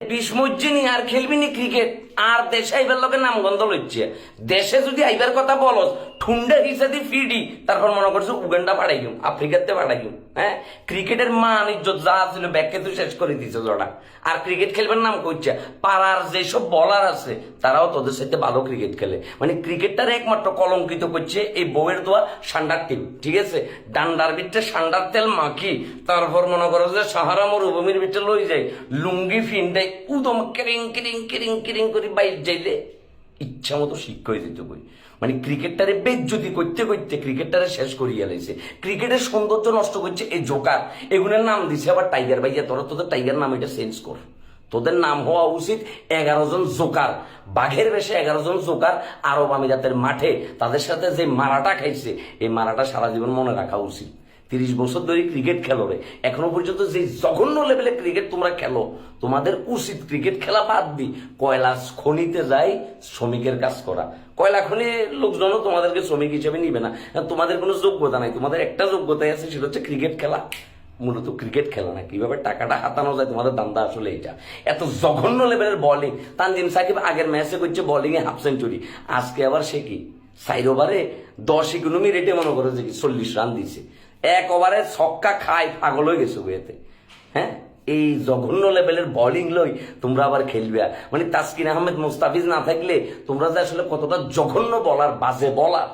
বিশ মজ্জিনি আর খেলবিনি ক্রিকেট। আর দেশে আইবার লগে নাম গন্ধ লইছে। দেশে যদি আইবার কথা বলো, ঠুন্ডা হিসাবে ফিডি, তারপর মনে করছ উগান্ডা পাঠাইম আফ্রিকাতে পাঠাইম হ্যাঁ? ক্রিকেটের মান ইজ্জত যা ছিল ব্যাগকে তুই শেষ করে দিছে জোড়া। আর ক্রিকেট খেলবার নাম করছে পাড়ার যেসব বলার আছে, তারাও তোদের সাথে ভালো ক্রিকেট খেলে। মানে ক্রিকেটটার একমাত্র কলঙ্কিত করছে এই বউয়ের দোয়া সান্ডার টিম, ঠিক আছে? ডান্ডার ভিতরে সান্ডার তেল মাখি, তারপর মনে করো যে সাহারা মরুভূমির ভিতরে লই যায় লুঙ্গি ফিনটাই উদম কিরিং কিরিং কিরিং কিরিং করে বাইর যাইলে ইচ্ছা মতো শিক্ষা দিত কই। মানে ক্রিকেটটারে বেজ্জতি করতে করতে ক্রিকেটটারে শেষ করিয়া লাইছে ক্রিকেটের সৌন্দর্য নষ্ট করছে এই জোকার। এগুলোর নাম দিছে আবার টাইগার ভাইয়া। তোরা তোদের টাইগার নাম এটা চেঞ্জ কর। তোদের নাম হওয়া উচিত এগারো জন জোকার। বাঘের বেশে এগারো জন জোকার আরব আমিরাতের মাঠে। তাদের সাথে যে মারাটা খাইছে, এই মারাটা সারা জীবন মনে রাখা উচিত। তিরিশ বছর ধরে ক্রিকেট খেলো রে এখনও পর্যন্ত যে জঘন্য লেভেলে ক্রিকেট তোমরা খেলো, তোমাদের উচিত ক্রিকেট খেলা বাদ দি। কয়লা খনিতে যাই, শ্রমিকের কাজ করা। কয়লা খনি লোকজনও তোমাদেরকে শ্রমিক হিসেবে নিবে না। তোমাদের কোনো যোগ্যতা নাই। তোমাদের একটা যোগ্যতাই আছে, সেটা হচ্ছে ক্রিকেট খেলা। মূলত ক্রিকেট খেলা না কীভাবে টাকাটা হাতানো যায়, তোমাদের দান্দা আসলে এটা এত জঘন্য লেভেলের বলিং তানজিম সাকিব আগের ম্যাচে করছে বোলিং এ হাফ সেঞ্চুরি আজকে আবার সে কি? সাইড ওভারে দশ ইকোনমি রেটে মনে করে যে চল্লিশ রান দিছে। এক ওভারে ছক্কা খায়, পাগল হয়ে গেছে বইয়েতে হ্যাঁ? এই জঘন্য লেভেলের বোলিং লই তোমরা আবার খেলবে। মানে তাসকিন আহমেদ, মুস্তাফিজ না থাকলে তোমরা যে আসলে কতটা জঘন্য বলার বাজে বলার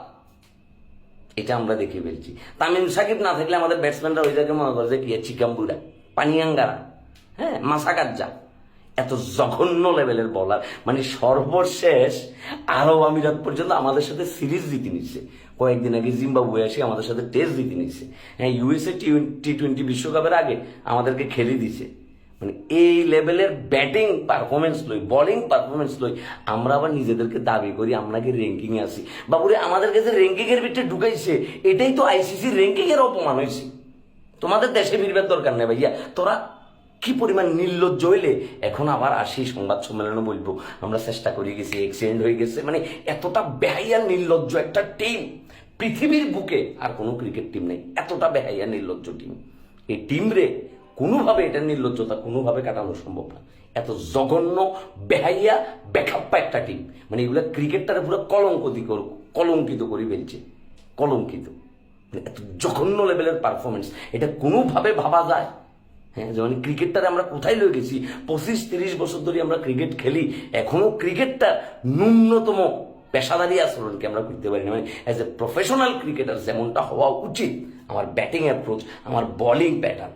এটা আমরা দেখে ফেলছি। তামিম সাকিব না থাকলে আমাদের ব্যাটসম্যানরা ওই জায়গায় মনে করে যে কি, চিকাম্বুরা, পানিয়াঙ্গারা। হ্যাঁ? মাসাকাজ্জা। এত জঘন্য লেভেলের বলার মানে সর্বশেষ আরব আমিরাত পর্যন্ত আমাদের সাথে সিরিজ জিতে নিচ্ছে কয়েকদিন আগে জিম্বাবুয়ে এসে আমাদের সাথে টেস্ট জিতে নিচ্ছে হ্যাঁ ইউএসএ টি টোয়েন্টি বিশ্বকাপের আগে আমাদেরকে খেলে দিছে। মানে এই লেভেলের ব্যাটিং পারফরমেন্স লই বোলিং পারফরমেন্স লই আমরা আবার নিজেদেরকে দাবি করি, আমরা কি র্যাঙ্কিং এ আছি? বাবুরে, আমাদের কাছে র্যাঙ্কিং এর ভিতরে ঢুকাইছে, এটাই তো আইসিসি র্যাঙ্কিং এর অপমান হয়েছে তোমাদের দেশে ফিরবার দরকার নেই ভাইয়া। তোরা কি পরিমাণ নির্লজ্জ হইলে? এখন আবার আসি সংবাদ সম্মেলনে বলব। আমরা চেষ্টা করে গেছি এক্সিডেন্ট হয়ে গেছে। মানে এতটা বেহাইয়া নির্লজ্জ একটা টিম পৃথিবীর বুকে আর কোনো ক্রিকেট টিম নেই। এতটা বেহাইয়া নির্লজ্জ টিম এই টিম রে কোনোভাবে এটা নির্লজ্জতা কোনোভাবে কাটানো সম্ভব না। এত জঘন্য বেহাইয়া বেখাপ্পা একটা টিম মানে এগুলো ক্রিকেটটারে পুরো কলঙ্কিত কর- কলঙ্কিত করে ফেলছে। কলঙ্কিত। মানে এত জঘন্য লেভেলের পারফরমেন্স এটা কোনোভাবে ভাবা যায়? হ্যাঁ যেমন ক্রিকেটটারে আমরা কোথায় লয়ে গেছি, পঁচিশ তিরিশ বছর ধরে আমরা ক্রিকেট খেলি এখনও ক্রিকেটটা ন্যূনতম পেশাদারি আচরণকে আমরা করতে পারি না। মানে অ্যাজ এ প্রফেশনাল ক্রিকেটার যেমনটা হওয়া উচিত, আমার ব্যাটিং অ্যাপ্রোচ আমার বলিং প্যাটার্ন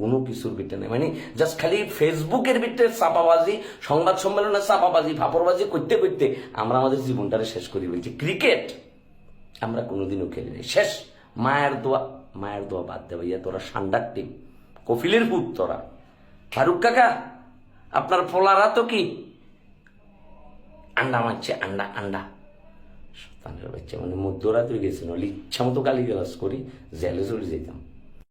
কোনো কিছুর ভিতরে নেই। মানে জাস্ট খালি ফেসবুকের ভিতরে চাপাবাজি, সংবাদ সম্মেলনে চাপাবাজি ফাপড়বাজি করতে করতে আমরা আমাদের জীবনটারে শেষ করি বলছি ক্রিকেট আমরা কোনোদিনও খেলি নাই। শেষ, মায়ের দোয়া মায়ের দোয়া বাদ দে ভাইয়া, তোরা সান্ডার টিম কফিলের পুত তোরা ফারুক কাকা, আপনার ফোলারা তো কি? আন্ডা মারছে, আন্ডা আন্ডা। সন্তানের বাচ্চা মানে মধ্যরাত হয়ে গেছিল ইচ্ছা মতো গালি গালাস করি, জেলে চলে যেতাম।